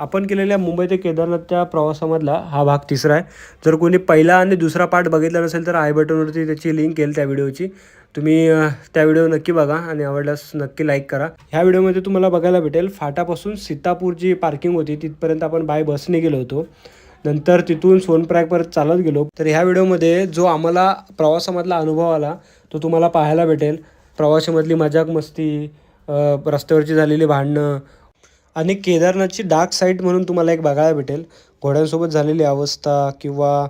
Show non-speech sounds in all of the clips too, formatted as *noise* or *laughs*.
आपण केलेल्या मुंबई ते केदारनाथच्या प्रवासामधला हा भाग तिसरा आहे. जर कोणी पहिला आणि दुसरा पार्ट बघितला नसेल तर आय बटनवरती त्याची लिंक येईल त्या व्हिडिओची. तुम्ही त्या व्हिडिओ नक्की बघा आणि आवडल्यास नक्की लाईक करा. ह्या व्हिडिओमध्ये तुम्हाला बघायला भेटेल फाटापासून सीतापूर जी पार्किंग होती तिथपर्यंत आपण बाय बसने गेलो होतो. नंतर तिथून सोनप्रॅगपर्यंत चालत गेलो. तर ह्या व्हिडिओमध्ये जो आम्हाला प्रवासामधला अनुभव आला तो तुम्हाला पाहायला भेटेल. प्रवासामधली मजाक मस्ती रस्त्यावरची झालेली भांडणं आणि केदारनाथची डार्क साईड म्हणून तुम्हाला एक बघायला भेटेल. घोड्यांसोबत झालेली अवस्था किंवा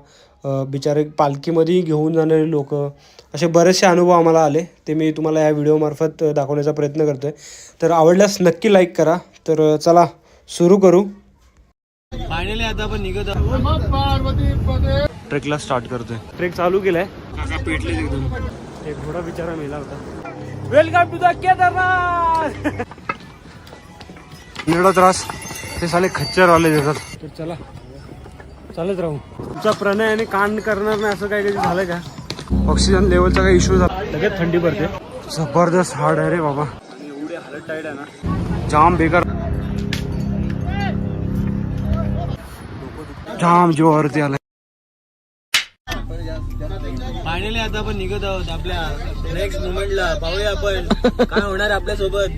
बिचारे पालखीमध्ये घेऊन जाणारे लोक असे बरेचसे अनुभव आम्हाला आले. ते मी तुम्हाला या व्हिडिओमार्फत दाखवण्याचा प्रयत्न करतो आहे तर आवडल्यास नक्की लाईक करा. तर चला सुरू करू. फायनली आता आपण निघत ट्रेकला स्टार्ट करतोय. ट्रेक चालू केलाय. पेटले एकदम. एक घोडा बिचारा मेला होता. Welcome to the Kedarnath! एवढा त्रास. ते साले खच्चरवाले देतात तर चला. चालत राहू. तुमचा प्रणय आणि कांड करणार नाही असं काही कधी झालं का? ऑक्सिजन लेवलचा काही इश्यू झाला. लगेच थंडी पडते जबरदस्त हार्ड आहे रे बाबा. एवढे हालत टाईट आहे ना जाम बेकार. जाम जीवावरती आलाय. फायनली आता आपण निघत आहोत आपल्या नेक्स्ट मुमेंटला पाहूया आपण. काय होणार आपल्यासोबत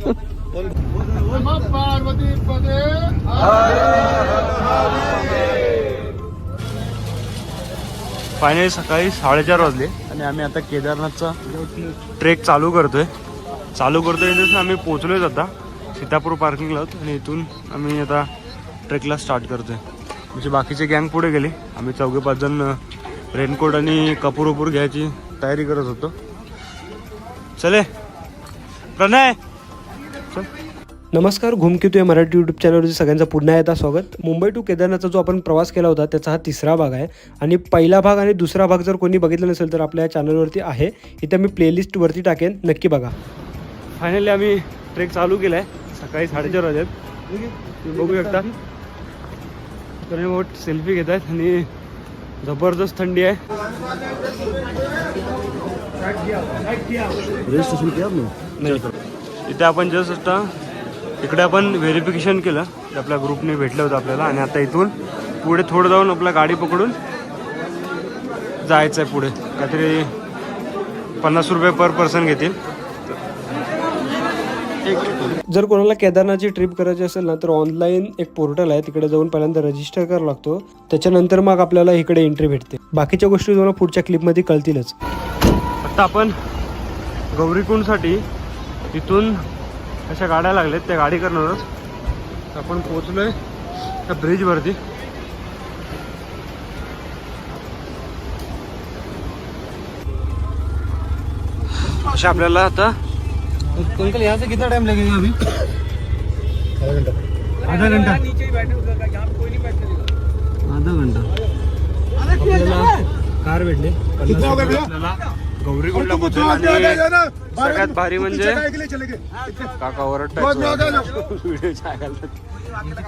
फायनली सकाळी साडेचार वाजले आणि आम्ही आता केदारनाथचा ट्रेक चालू करतोय. चालू करतोय म्हणजे तिथून आम्ही पोहोचलोय आता. सीतापूर पार्किंगला आणि इथून आम्ही आता ट्रेकला स्टार्ट करतोय. म्हणजे बाकीचे गँग पुढे गेले. आम्ही चौघे पाच जण रेनकोट आणि कपूर वपूर घ्यायची तयारी करत होतो. चले. प्रणय! नमस्कार घुमकितू या मराठी यूट्यूब चॅनलवरती सगळ्यांचं पुन्हा एकदा स्वागत. मुंबई टू केदारनाथचा जो आपण प्रवास केला होता त्याचा हा तिसरा भाग आहे. आणि पहिला भाग आणि दुसरा भाग जर कोणी बघितला नसेल तर आपल्या चॅनलवरती आहे. इथे मी प्लेलिस्टवरती टाकेन. नक्की बघा. फायनली आम्ही ट्रेक चालू केला आहे सकाळी साडेचार वाजत. तुम्ही बघू शकता. तर मोठ सेल्फी घेत आहेत आणि जबरदस्त थंडी आहे. इथे आपण जस्ट आता इकडे आपण व्हेरिफिकेशन केलं. ते आपल्या ग्रुपने भेटलं होतं आपल्याला आणि आता इथून पुढे थोडं जाऊन आपल्या गाडी पकडून जायचं आहे पुढे. काहीतरी पन्नास रुपये पर पर्सन घेतील. जर कोणाला केदारनाथची ट्रिप करायची असेल ना तर ऑनलाईन एक पोर्टल आहे. तिकडे जाऊन पहिल्यांदा रजिस्टर करावं लागतो. त्याच्यानंतर मग आपल्याला इकडे एंट्री भेटते. बाकीच्या गोष्टी तुम्हाला पुढच्या क्लिपमध्ये कळतीलच. आता आपण गौरीकुंडसाठी तिथून अशा गाड्या लागल्यात त्या गाडी करणार. आहोत आपण पोहोचलोय त्या ब्रिजवरती अशा आपल्याला आता अंकल यहाँ से कितना टाइम लगेगा अभी? आधा घंटा. आधा घंटा. कार भेटले? आपल्याला गौरीकुंडला आणि सगळ्यात भारी म्हणजे काका ओरडतायत व्हिडिओ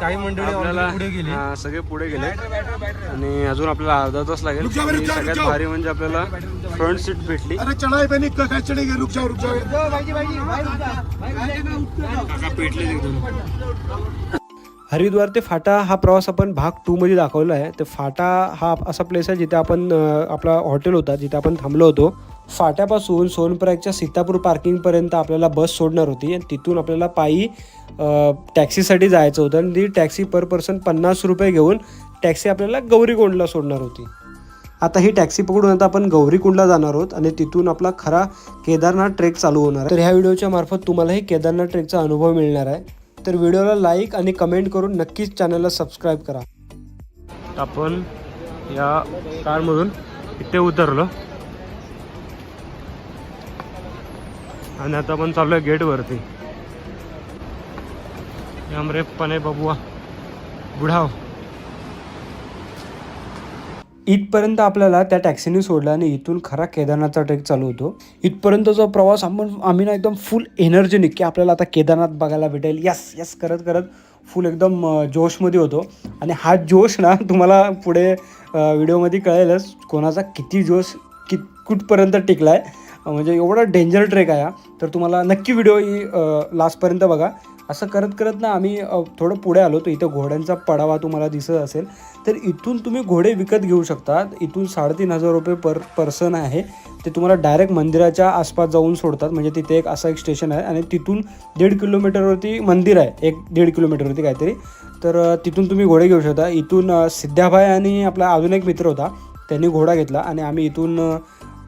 काही मंडळी आपल्याला पुढे गेली. हा, सगळे पुढे गेले. आणि अजून आपल्याला अर्धा तास लागेल. सगळ्यात भारी म्हणजे आपल्याला फ्रंट सीट भेटली. अरे चढ़ाई पे नहीं क्या चढ़ेंगे रुक जाओ रुक जाओ काका पेटले एकदम हरिद्वार ते फाटा हा प्रवास आपण भाग टू मध्ये दाखवला आहे. तर फाटा हा असा प्लेस आहे जिथे आपण आपला हॉटेल होता जिथे आपण थांबलो होतो. फाट्यापासून सोनप्रयागच्या सीतापूर पार्किंगपर्यंत आपल्याला बस सोडणार होती. आणि तिथून आपल्याला पायी टॅक्सीसाठी जायचं होतं. आणि ती टॅक्सी पर पर्सन पन्नास रुपये घेऊन टॅक्सी आपल्याला गौरीकोंडला सोडणार होती. आता ही टॅक्सी पकडून आता आपण गौरीकुंडला जाणार आहोत. आणि तिथून आपला खरा केदारनाथ ट्रेक चालू होणार आहे. तर ह्या व्हिडिओच्या मार्फत तुम्हालाही केदारनाथ ट्रेकचा अनुभव मिळणार आहे. तर व्हिडिओला लाईक आणि कमेंट करून नक्कीच चॅनलला सबस्क्राईब करा. आपण या कारमधून इथे उतरलो. आणि आता आपण चालू आहे गेटवरती यामरे पने बबुआ. बुढाव. इथपर्यंत आपल्याला त्या टॅक्सीने सोडलं आणि इथून खरा केदारनाथचा ट्रेक चालू होतो. इथपर्यंतचा प्रवास आपण आम्ही ना एकदम फुल एनर्जेनिक की आपल्याला आता केदारनाथ बघायला भेटेल. यस यस करत करत फुल एकदम जोशमध्ये होतो. आणि हा जोश ना *laughs* तुम्हाला पुढे व्हिडिओमध्ये कळेलच कोणाचा किती जोश कि कुठपर्यंत टिकला आहे म्हणजे एवढा डेंजर ट्रेक आहे हा. तर तुम्हाला नक्की व्हिडिओ लास्टपर्यंत बघा. असं करत करत ना आम्ही थोडं पुढे आलो तर इथं घोड्यांचा पडावा तुम्हाला दिसत असेल. तर इथून तुम्ही घोडे विकत घेऊ शकता. इथून साडेतीन हजार रुपये पर पर्सन आहे. ते तुम्हाला डायरेक्ट मंदिराच्या आसपास जाऊन सोडतात. म्हणजे तिथे एक असं एक स्टेशन आहे आणि तिथून दीड किलोमीटरवरती मंदिर आहे. एक दीड किलोमीटरवरती काहीतरी. तर तिथून तुम्ही घोडे घेऊ शकता. इथून अ, सिद्धाभाई आणि आपला अजून एक मित्र होता. त्यांनी घोडा घेतला आणि आम्ही इथून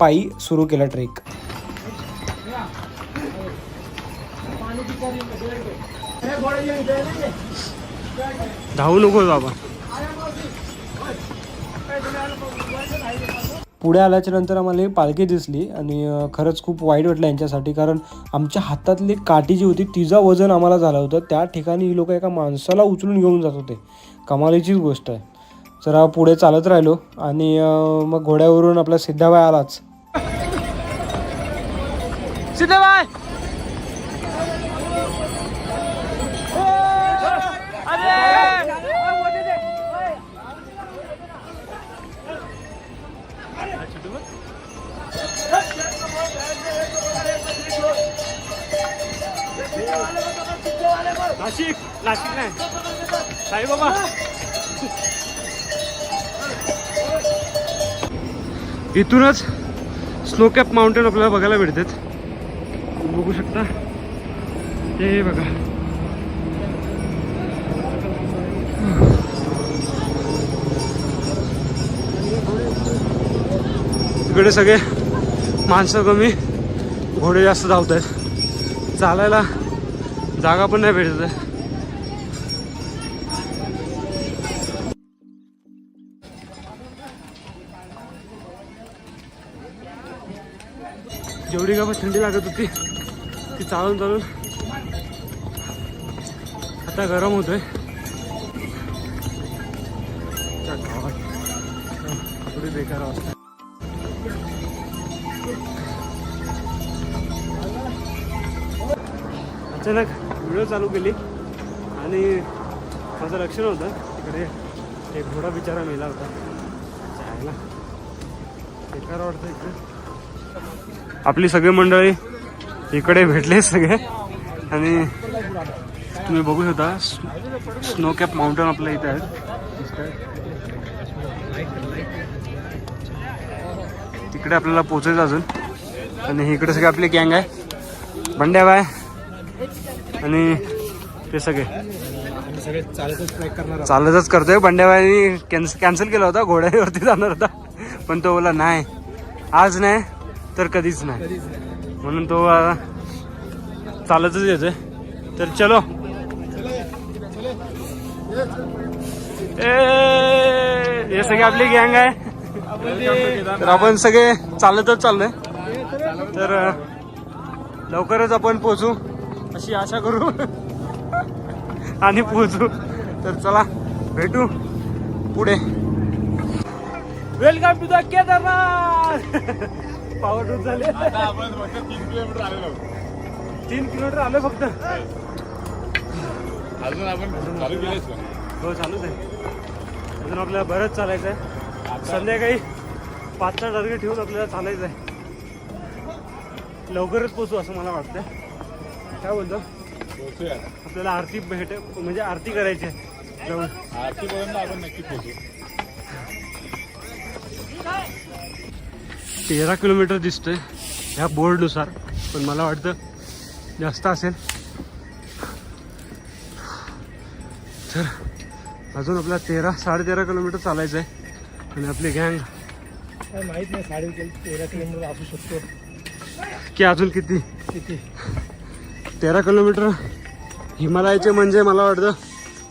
पायी सुरू केला ट्रेक. धावू नको बाबा. पुढे आल्याच्यानंतर आम्हाला ही पालखी दिसली आणि खरंच खूप वाईट वाटलं यांच्यासाठी कारण आमच्या हातातली काठी जी होती तिचं वजन आम्हाला झालं होतं. त्या ठिकाणी ही लोक एका माणसाला उचलून घेऊन जात होते. कमालीचीच गोष्ट आहे. जरा पुढे चालत राहिलो आणि मग घोड्यावरून आपला सिद्धाबाई आलाच. सिद्धाबाई! नाशिक नाशिक नाही. साईबाबा. इथूनच स्नो कॅप माउंटेन आपल्याला बघायला भेटतात. बघू शकता. ते बघा. इकडे सगळे माणसं कमी घोडे जास्त धावत आहेत चालायला जागा पण नाही भेटत आहे. एवढी का थंडी लागत होती ती चालून चालून आता गरम होतोय. त्या गावात कपडे बेकार अवस्था अचानक व्हिडिओ चालू केली आणि माझं लक्ष नव्हतं. तिकडे एक घोडा बिचारा मेला होता. जायला. बेकार वाटतं इकडे. आपली सगळी मंडळी इकडे भेटले सगळे. आणि तुम्ही बघू शकता स्नो कॅप माउंटन आपल्या इथे आहे. तिकडे आपल्याला पोचायचं अजून. आणि इकडे सगळे आपली गँग आहे. बंड्या बाय. आणि ते सगळे. चालतच करतोय बंड्याबाईनी कॅन्सल कॅन्सल केला होता घोड्यावरती जाणार होता. पण तो बोला नाही आज नाही. तर कधीच नाही. म्हणून तो चालतच येतोय. तर चलो. ए हे सगळे आपली गँग आहे. तर आपण सगळे चालतच चाललोय. तर लवकरच आपण पोचू. अशी आशा करू. आणि पोचू. तर चला भेटू पुढे. Welcome to the Kedarnath! Power डूब झाले. तीन किलोमीटर आलो फक्त. अजून आपण चालू केलेच हो चालूच आहे. अजून आपल्याला बरंच चालायचं आहे संध्याकाळी पाचचा टार्गेट ठेवून आपल्याला चालायचं आहे लवकरच पोचू असं मला वाटतं काय बोलतो? आपल्याला आरती भेट म्हणजे आरती करायची आहे. जाऊन. आरतीपर्यंत आपण नक्की पोहोचू. तेरा किलोमीटर दिसतोय ह्या बोर्डनुसार पण मला वाटतं जास्त असेल. तर अजून आपला तेरा साडेतेरा किलोमीटर चालायचं आहे आणि आपली गँग माहीत नाही साडे तेरा किलोमीटर असू शकतो. की अजून किती? किती? तेरा किलोमीटर हिमालयाचे म्हणजे मला वाटतं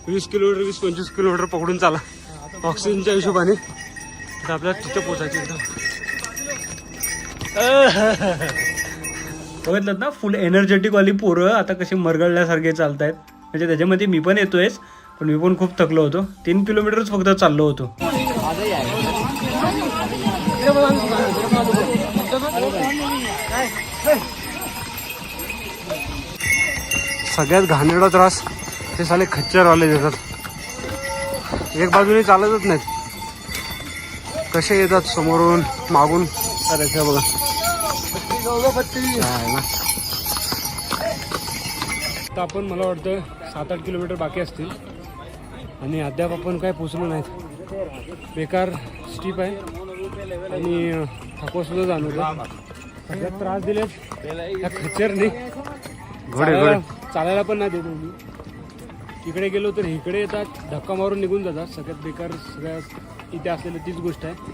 वीस किलोमीटर वीस पंचवीस किलोमीटर पकडून चाला. ऑक्सिजनच्या हिशोबाने. तर आपल्याला तिथं पोचायचं एकदम बघितलं ना फुल एनर्जेटिक वाली पोरं आता कशी मरगळल्यासारखे चालत आहेत म्हणजे त्याच्यामध्ये मी पण येतोयच पण मी पण खूप थकलो होतो. तीन किलोमीटरच फक्त चाललो होतो. सगळ्यात घाणेरडा त्रास ते साले खच्चरवाले देतात. एक बाजूने चालतच नाहीत. कसे येतात समोरून मागून? बघा. फक्त आपण मला वाटतं सात आठ किलोमीटर बाकी असतील. आणि अद्याप आपण काय पोचलो नाहीत. बेकार स्टीप आहे. आणि अं, थकवा सुद्धा जाणवतो सगळ्यात त्रास दिलेत त्या खच्चरने. चालायला चालायला पण नाही देत मी तिकडे गेलो तर इकडे येतात धक्का मारून निघून जातात. सगळ्यात बेकार सगळ्या इथे असलेली तीच गोष्ट आहे. तर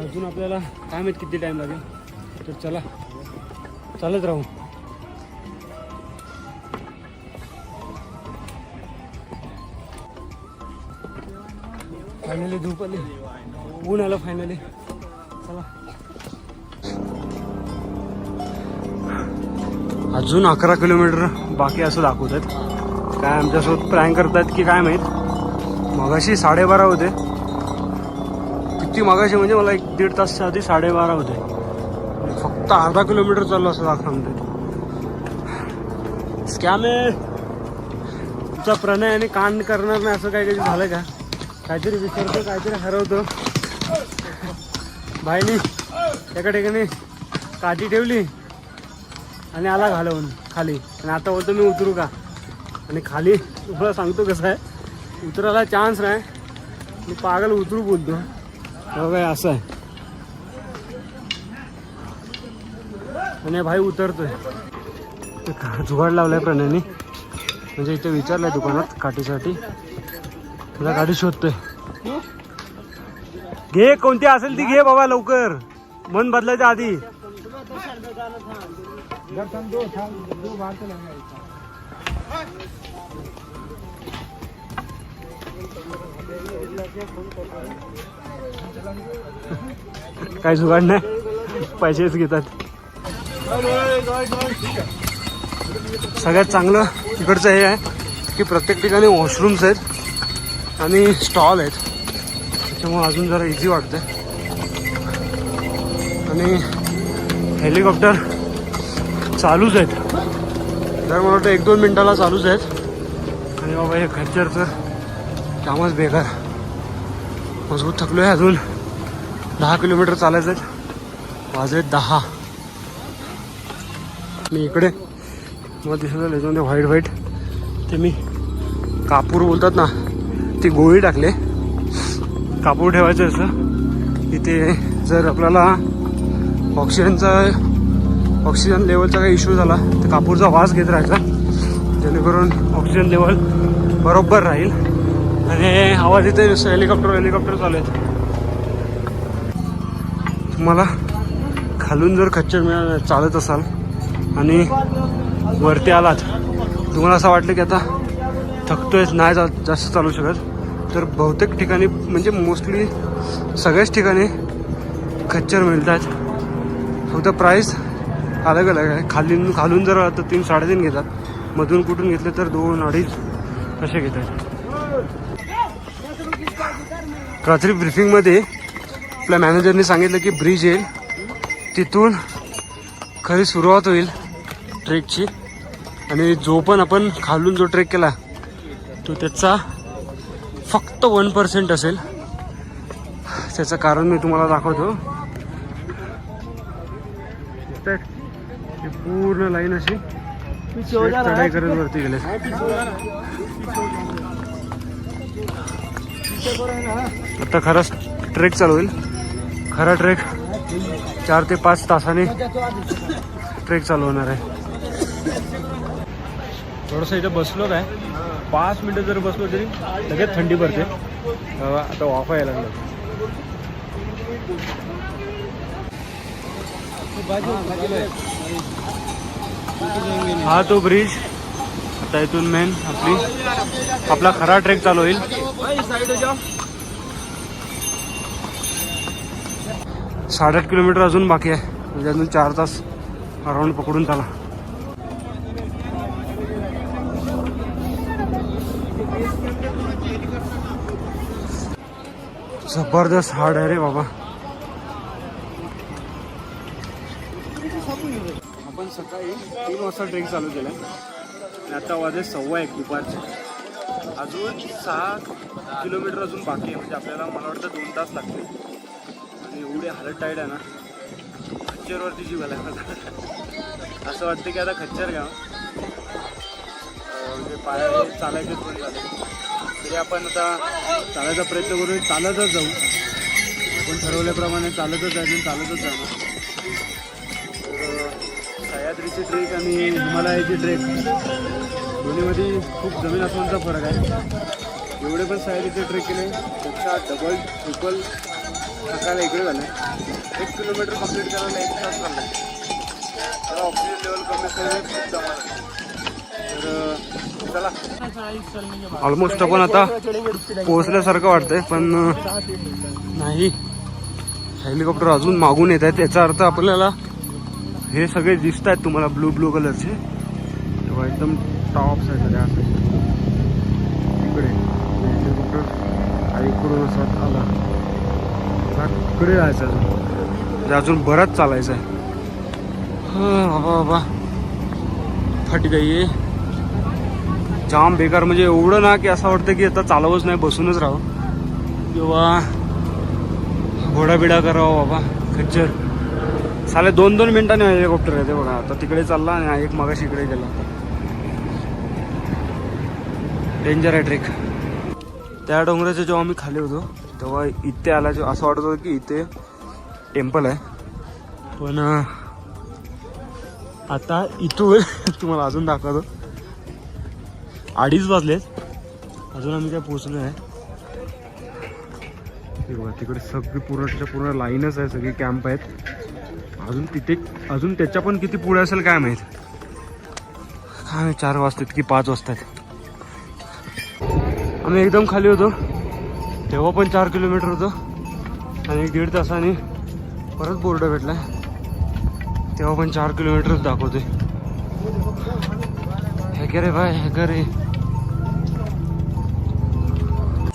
अजून आपल्याला काय माहीत किती टाईम लागेल? तर चला. चालत राहू. फायनली धूप आली. ऊन आलं फायनली चला. अजून अकरा किलोमीटर बाकी असं दाखवत आहेत काय आमच्यासोबत प्लॅन करतात की काय माहीत? मगाशी साडेबारा होते. किती मगाशी म्हणजे मला एक दीड तासच्या आधी साडेबारा होते. फक्त अर्धा किलोमीटर चाललो असं दाखवते. स्कॅम आहे. तुमचा प्रणय आणि कांड करणार नाही असं काही काही झालं का? काहीतरी विसरतो काहीतरी हरवतो. भाईनी एका ठिकाणी काठी ठेवली आणि आला घालवून खाली. आणि आता बोलतो मी उतरू का? आणि खाली तुम्हाला सांगतो कसं आहे. उतरायला चान्स नाही. मी पागल उतरू बोलतो. हो बघा असं आहे. आणि भाई उतरतोय. ते का- जुगाड लावलाय प्राण्याने. म्हणजे इथे विचारलंय दुकानात काठीसाठी. तुला गाडी शोधतोय. घे कोणती असेल ती घे बाबा लवकर. मन बदलायच्या आधी. काय जुगाड नाही. पैसेच घेतात. सगळ्यात चांगलं तिकडचं हे आहे की प्रत्येक ठिकाणी वॉशरूम्स आहेत आणि स्टॉल आहेत. त्याच्यामुळे अजून जरा इझी वाटतं आणि हेलिकॉप्टर चालूच आहेत. तर मला वाटतं एक दोन मिनटाला चालूच आहेत. आणि बाबा हे खच्चरचं कामच बेकार. मजबूत थकलो आहे अजून. दहा किलोमीटर चालायचं आहे वाजले दहा. मी इकडे मला दिसत याच्यामध्ये व्हाईट व्हाईट. ते मी कापूर बोलतात ना ती गोळी टाकले. कापूर ठेवायचं असं. इथे जर आपल्याला ऑक्सिजनचा ऑक्सिजन लेवलचा काही इश्यू झाला तर कापूरचा वास घेत राहायचा. जेणेकरून ऑक्सिजन लेवल बरोबर राहील. आणि आवाज इथे हेलिकॉप्टर हेलिकॉप्टर चालू आहेत. तुम्हाला खालून जर खच्चर मिळा चालत असाल आणि वरती आलात तुम्हाला असं वाटलं की आता थकतोयच नाही जा जास्त चालू शकत. तर बहुतेक ठिकाणी म्हणजे मोस्टली सगळ्याच ठिकाणी खच्चर मिळतात. फक्त प्राईस अलग अलग आहे. खाली खालून जर आता तीन साडेतीन घेतात. मधून कुठून घेतले तर दोन अडीच असे घेतात. रात्री ब्रिफिंगमध्ये आपल्या मॅनेजरने सांगितलं की ब्रिज येईल. तिथून खरी सुरुवात होईल ट्रेकची आणि जो पण आपण खालून जो ट्रेक केला तो त्याचा फक्त वन पर्सेंट असेल. त्याचं कारण मी तुम्हाला दाखवतो. पूर्ण लाईन अशी चढाई करत वरती गेले आता खरंच ट्रेक चालू होईल. खरा ट्रेक चार ते पाच तासाने ट्रेक चालू होणार आहे. थोडंसं इथं बसलो काय पाच मिनटं जर बसलो तरी लगेच थंडी पडते आता वाफा यायला लागलं. हा तो ब्रिज आता इथून मेन आपली आपला खरा ट्रेक चालू होईल. साडेआठ किलोमीटर अजून बाकी आहे. म्हणजे अजून चार तास राऊंड पकडून चाला जबरदस्त हार्ड आहे रे बाबा. आपण सकाळी तीन वाजता ट्रेक चालू केला. आता वाजे सव्वा एक दुपारचे. अजून सहा किलोमीटर अजून बाकी आहे. म्हणजे आपल्याला मला वाटतं दोन तास लागतील. आणि एवढी हालत टाईट आहे ना. खच्चरवरती जीव घालायला असं वाटतं की आता खच्चर घ्या म्हणजे पाया चालायचे पण झाले. तरी आपण आता चालायचा प्रयत्न करून चालतच जाऊ. आपण ठरवल्याप्रमाणे चालतच जायचं चालतच जाणार सह्याद्रीची ट्रेक आणि हिमालयाची ट्रेक. दोन्हीमध्ये खूप जमीन आसमानचा फरक आहे. एवढे पण सह्याद्रीचे ट्रेक केले. त्याचा डबल ट्रिपल सकाळला इकडे झालं. एक किलोमीटर कंप्लीट करायला एक तास झाला त्याला ऑक्सिजन लेवल कमी करायला खूप दमा तर ऑलमोस्ट आपण आता पोहोचल्यासारखं वाटतंय पण नाही. हेलिकॉप्टर अजून मागून येत आहे त्याचा अर्थ आपल्याला हे सगळे दिसत आहेत तुम्हाला ब्लू ब्लू कलरचे तेव्हा एकदम टॉप साईड सगळ्या इकडे इकडून असं आला. इकडे जायचं अजून. म्हणजे अजून बराच चालायचं आहे बाबा बाबा फाटी गई जाम बेकार म्हणजे एवढं ना की असं वाटतं की आता चालवच नाही बसूनच राहावं. किंवा घोडाबिडा करावा बाबा. खच्चर. साले दोन दोन मिनिटांनी हेलिकॉप्टर येते बघा. आता तिकडे चालला आणि एक मागाशी इकडे गेला. डेंजर आहे ट्रेक त्या डोंगराच्या जेव्हा आम्ही खाली होतो तेव्हा इथे आला असं वाटत होतं की इथे टेम्पल आहे. पण आता इथून *laughs* तुम्हाला अजून दाखवतो. अडीच वाजलेत अजून आम्ही काय पोहोचलो आहे तिकडे सगळी पूर्णच्या पूर्ण लाईनच आहे सगळी कॅम्प आहेत. अजून तिथे अजून त्याच्या पण किती पुढे असेल काय माहीत? काय चार वाजतात की पाच वाजतात. आम्ही एकदम खाली होतो. तेव्हा पण चार किलोमीटर होतं. आणि दीड तासाने परत बोर्ड भेटला. तेव्हा पण चार किलोमीटरच दाखवते हे रे बाय हे रे